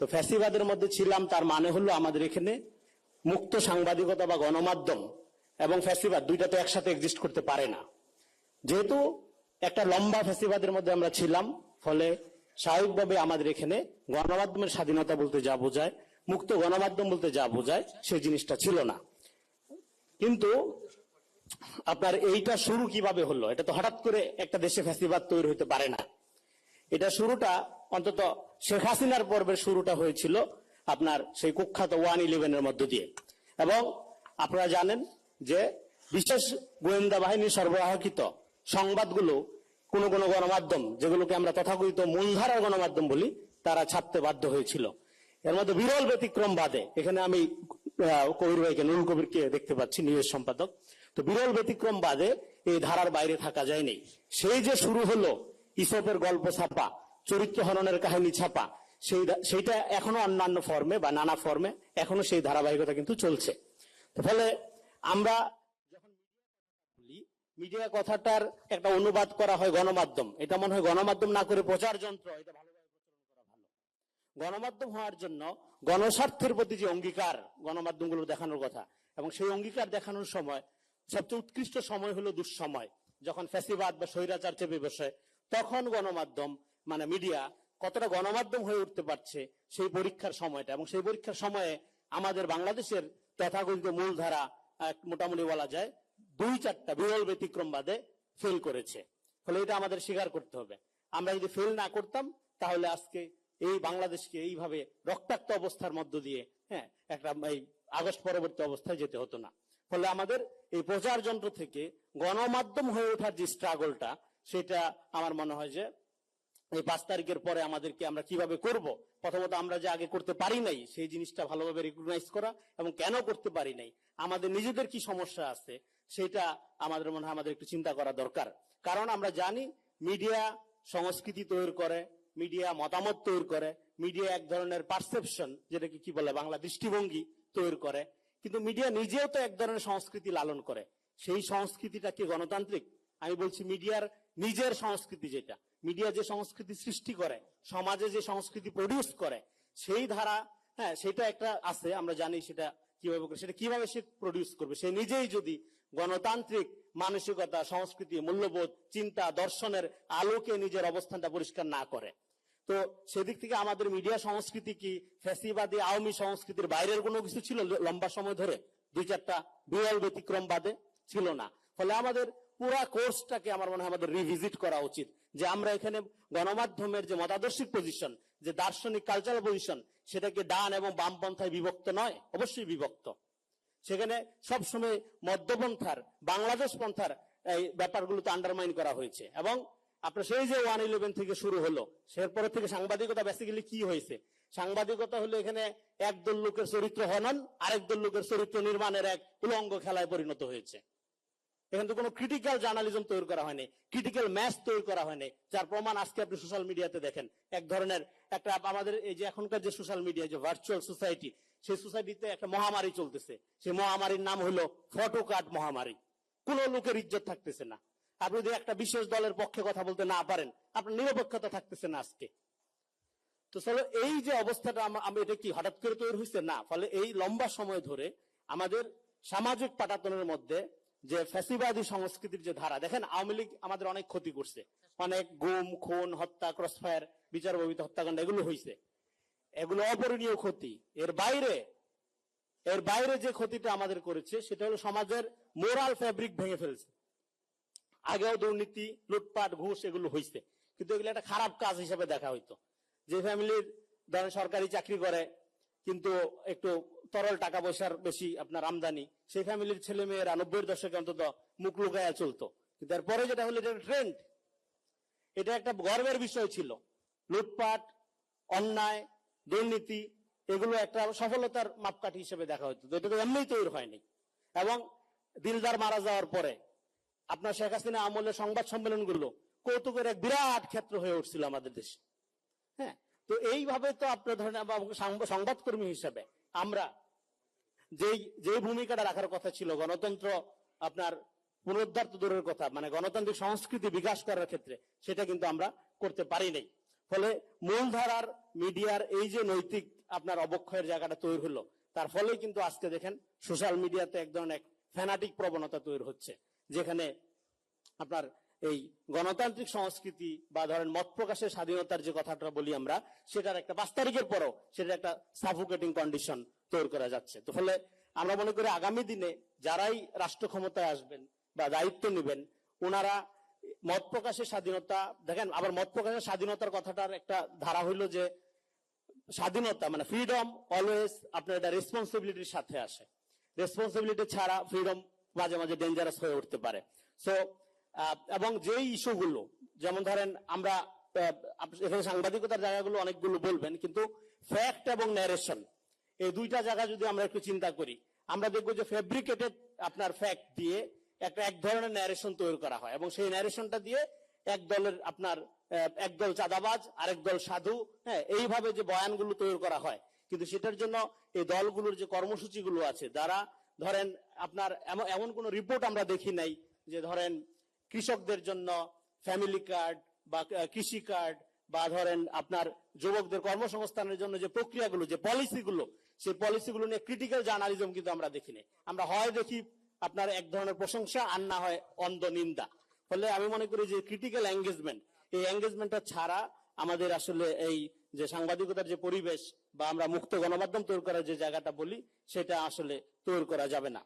তো ফ্যাসিবাদের মধ্যে ছিলাম, তার মানে হলো আমাদের এখানে মুক্ত সাংবাদিকতা বা গণমাধ্যম এবং ফ্যাসিবাদ দুইটা তো একসাথে এক্সিস্ট করতে পারে না। যেহেতু একটা লম্বা ফ্যাসিবাদের মধ্যে আমরা ছিলাম, ফলে স্বাভাবিকভাবে আমাদের এখানে গণমাধ্যমের স্বাধীনতা বলতে যা বোঝায়, মুক্ত গণমাধ্যম বলতে যা বোঝায়, সেই জিনিসটা ছিল না। কিন্তু আপনার এইটা শুরু কীভাবে হলো? এটা তো হঠাৎ করে একটা দেশে ফ্যাসিবাদ তৈরি হতে পারে না। এটা শুরুটা অন্তত শেখ হাসিনার পর্বের শুরুটা হয়েছিল আপনার সেই কুখ্যাত ওয়ান ইলেভেনের মধ্য দিয়ে। এবং আপনারা জানেন যে বিশেষ গোয়েন্দা বাহিনী সরবরাহকৃত সংবাদগুলো কোন কোন গণমাধ্যম, যেগুলোকে আমরা তথাকথিত মূলধারার গণমাধ্যম বলি, তারা ছাপতে বাধ্য হয়েছিল। এর মধ্যে বিরল ব্যতিক্রম বাদে, এখানে আমি কবির ভাইকে, নুরুল কবিরকে দেখতে পাচ্ছি, নিউজ সম্পাদক। তো বিরল ব্যতিক্রম বাদে এই ধারার বাইরে থাকা যায়নি। সেই যে শুরু হলো ইসপের গল্প ছাপা, চরিত্র হননের কাহিনী ছাপা, সেই সেইটা এখনও অন্যান্য ফর্মে বা নানা ফর্মে এখনও সেই ধারাবাহিকতা কিন্তু চলছে। ফলে আমরা যখন মিডিয়া কথাটার একটা অনুবাদ করা হয় গণমাধ্যম। এটা মনে হয় গণমাধ্যম না করে প্রচার যন্ত্র, এটা ভালোভাবে গণমাধ্যম হওয়ার জন্য গণস্বার্থের প্রতি যে অঙ্গীকার গণমাধ্যমগুলো দেখানোর কথা, এবং সেই অঙ্গীকার দেখানোর সময় সবচেয়ে উৎকৃষ্ট সময় হলো দুঃসময়, যখন ফ্যাসিবাদ বা স্বৈরাচার চেপে বসে তখন গণমাধ্যম মানে মিডিয়া কতটা গণমাধ্যম হয়ে উঠতে পারছে সেই পরীক্ষার সময়টা। এবং সেই পরীক্ষার সময়ে আমাদের বাংলাদেশের তথাকথিত মূলধারা মোটামুটি বলা যায়, দুই চারটা বিরল ব্যতিক্রম বাদে ফেল করেছে। ফলে এটা আমাদের স্বীকার করতে হবে। আমরা যদি ফেল না করতাম, তাহলে আজকে এই বাংলাদেশকে এইভাবে রক্তাক্ত অবস্থার মধ্য দিয়ে হ্যাঁ একটা এই আগস্ট পরবর্তী অবস্থায় যেতে হতো না। ফলে আমাদের এই প্রচার যন্ত্র থেকে গণমাধ্যম হয়ে ওঠার যে স্ট্রাগলটা সেটা আমার মনে হয় যে এই পাঁচ তারিখের পরে আমাদেরকে আমরা কীভাবে করব? প্রথমত আমরা যে আগে করতে পারি নাই, সেই জিনিসটা ভালোভাবে রিকগনাইজ করা এবং কেন করতে পারি নাই, আমাদের নিজেদের কি সমস্যা আছে, সেটা আমাদের মনে হয় আমাদের একটু চিন্তা করা দরকার। কারণ আমরা জানি মিডিয়া সংস্কৃতি তৈরি করে, মিডিয়া মতামত তৈরি করে, মিডিয়া এক ধরনের পারসেপশন যেটাকে কি বলে, বাংলা দৃষ্টিভঙ্গি তৈরি করে। কিন্তু মিডিয়া নিজেও তো এক ধরনের সংস্কৃতি লালন করে। সেই সংস্কৃতিটা কি গণতান্ত্রিক? আমি বলছি মিডিয়ার নিজের সংস্কৃতি যেটা, মিডিয়া যে সংস্কৃতি সৃষ্টি করে, সমাজে যে সংস্কৃতি প্রডিউস করে, সেই ধারা হ্যাঁ সেটা একটা আছে, আমরা জানি সেটা কীভাবে সেটা কীভাবে সে প্রডিউস করবে, সে নিজেই যদি গণতান্ত্রিক মানসিকতা, সংস্কৃতি, মূল্যবোধ, চিন্তা, দর্শনের আলোকে নিজের অবস্থানটা পরিষ্কার না করে। তো সেদিক থেকে আমাদের মিডিয়া সংস্কৃতি কি ফ্যাসিবাদী, আওয়ামী সংস্কৃতির বাইরের কোনো কিছু ছিল লম্বা সময় ধরে? দুই চারটা বিরল ব্যতিক্রম বাদে ছিল না। ফলে আমাদের পুরা কোর্সটাকে আমার মনে হয় আমাদের রিভিজিট করা উচিত। যে আমরা এখানে গণমাধ্যমের যে মতাদর্শিক পজিশন যে দার্শনিক কালচারাল পজিশন সেটাকে ডান এবং বামপন্থায় বিভক্ত নয়, অবশ্যই বিভক্ত। সেখানে সবসময় মধ্যপন্থার বাংলাদেশ পন্থার এই ব্যাপারগুলোতে আন্ডারমাইন করা হয়েছে। এবং আপনার সেই যে ওয়ান ইলেভেন থেকে শুরু হলো, সেরপরে থেকে সাংবাদিকতা বেসিক্যালি কি হয়েছে? সাংবাদিকতা হলো এখানে একদল লোকের চরিত্র হনন আরেক দল লোকের চরিত্র নির্মাণের এক উলঙ্গ খেলায় পরিণত হয়েছে। এখানে তো কোনো ক্রিটিক্যাল জার্নালিজম তৈরি করা হয়নি ক্রিটিক্যাল ম্যাচ তৈরি করা হয়নি, যার প্রমাণ আজকে আপনি সোশ্যাল মিডিয়াতে দেখেন। এক ধরনের একটা আমাদের এই যে এখনকার যে সোশ্যাল মিডিয়া যে ভার্চুয়াল সোসাইটি সেই সোসাইটিতে একটা মহামারী চলতেছে। সেই মহামারীর নাম হলো ফটো কার্ড মহামারী। কোন লোকের ইজ্জত থাকতেছে না। আপনি যদি একটা বিশেষ দলের পক্ষে কথা বলতে না পারেন, আপনার নিরপেক্ষতা থাকতেছে না আজকে। তো চলো, এই যে অবস্থাটা আমি এটা কি, হঠাৎ করে তৈরি হয়েছে না, ফলে এই লম্বা সময় ধরে আমাদের সামাজিক পাটাতনের মধ্যে যে ফ্যাসিবাদী সংস্কৃতির যে ধারা, দেখেন আওয়ামী লীগ আমাদের অনেক ক্ষতি করছে। অনেক গুম, খুন, হত্যা ক্রসফায়ার বিচার বহিত হত্যাকাণ্ড, এগুলো হয়েছে এগুলো অপরণীয় ক্ষতি। এর বাইরে এর বাইরে যে ক্ষতিটা আমাদের করেছে, সেটা হলো সমাজের মোরাল ফ্যাব্রিক ভেঙে ফেলছে। আগেও দুর্নীতি, লুটপাট, ঘুষ এগুলো হয়েছে কিন্তু এগুলো একটা খারাপ কাজ হিসেবে দেখা হইতো। যে ফ্যামিলির ধরেন সরকারি চাকরি করে, কিন্তু একটু তরল টাকা পয়সার বেশি আপনার আমদানি, সেই ফ্যামিলির ছেলে মেয়েরা নব্বই দশকে অন্তত মুখ লুকায়া চলতো। কিন্তু এরপরে যেটা হলো, এটা ট্রেন্ড এটা একটা গর্বের বিষয় ছিল। লুটপাট, অন্যায়, দুর্নীতি, এগুলো একটা সফলতার মাপকাঠি হিসেবে দেখা হতো। এটা তো এমনিই তৈরি হয়নি। এবং দিলদার মারা যাওয়ার পরে আপনার শেখ হাসিনা আমলের সংবাদ সম্মেলনগুলো কৌতুকের এক বিরাট ক্ষেত্র হয়ে উঠছিল আমাদের দেশে। হ্যাঁ? তো এইভাবে তো আপনার ধরেন সংবাদকর্মী হিসেবে আমরা যেই যে ভূমিকাটা রাখার কথা ছিল, গণতন্ত্র আপনার পুনরুদ্ধার দূরের কথা মানে গণতান্ত্রিক সংস্কৃতি বিকাশ করার ক্ষেত্রে সেটা কিন্তু আমরা করতে পারি নাই। ফলে মূলধারার মিডিয়ার এই যে নৈতিক আপনার অবক্ষয়ের জায়গাটা তৈরি হলো, তার ফলে কিন্তু আজকে দেখেন সোশ্যাল মিডিয়াতে এক ধরনের ফ্যানাটিক প্রবণতা তৈরি হচ্ছে, যেখানে আপনার এই গণতান্ত্রিক সংস্কৃতি বা ধরেন মত প্রকাশের স্বাধীনতার যে কথাটা বলি আমরা, সেটার একটা পাঁচ তারিখের পরও সেটার একটা সাফোকেটিং কন্ডিশন তৈরি করা যাচ্ছে। তো ফলে আমরা মনে করি আগামী দিনে যারাই রাষ্ট্র ক্ষমতায় আসবেন বা দায়িত্ব নেবেন, ওনারা মত প্রকাশের স্বাধীনতা, দেখেন আবার মত প্রকাশের স্বাধীনতার কথাটার একটা ধারা হইল যে স্বাধীনতা মানে ফ্রিডম অলওয়েজ আপনার একটা রেসপন্সিবিলিটির সাথে আসে। রেসপন্সিবিলিটি ছাড়া ফ্রিডম মাঝে মাঝে ডেঞ্জারাস হয়ে উঠতে পারে। সো এবং যেই ইস্যুগুলো যেমন ধরেন আমরা এখানে সাংবাদিকতার জায়গাগুলো অনেকগুলো বলবেন, কিন্তু ফ্যাক্ট এবং ন্যারেশন এই দুইটা জায়গা যদি আমরা একটু চিন্তা করি, আমরা দেখব যে ফেব্রিকেটেড আপনার ফ্যাক্ট দিয়ে একটা এক ধরনের ন্যারেশন তৈরি করা হয় এবং সেই ন্যারেশনটা দিয়ে এক দলের আপনার একদল চাঁদাবাজ, আরেক দল সাধু হ্যাঁ এইভাবে যে বয়ানগুলো তৈরি করা হয়। কিন্তু সেটার জন্য এই দলগুলোর যে কর্মসূচিগুলো আছে যারা ধরেন আপনার এমন কোন রিপোর্ট আমরা দেখি নাই যে ধরেন কৃষকদের জন্য ফ্যামিলি কার্ড বা কৃষি কার্ড বা ধরেন আপনার যুবকদের কর্মসংস্থানের জন্য যে প্রক্রিয়াগুলো, যে পলিসিগুলো, সেই পলিসিগুলো নিয়ে ক্রিটিক্যাল জার্নালিজম কিন্তু আমরা দেখিনি। আমরা হয় দেখি আপনার এক ধরনের প্রশংসা আর না হয় অন্ধ নিন্দা। ফলে আমি মনে করি যে ক্রিটিক্যাল এঙ্গেজমেন্ট এই এঙ্গেজমেন্টটা ছাড়া আমাদের আসলে এই যে সাংবাদিকতার যে পরিবেশ বা আমরা মুক্ত গণমাধ্যম তৈরি করার যে জায়গাটা বলি, সেটা আসলে তৈরি করা যাবে না।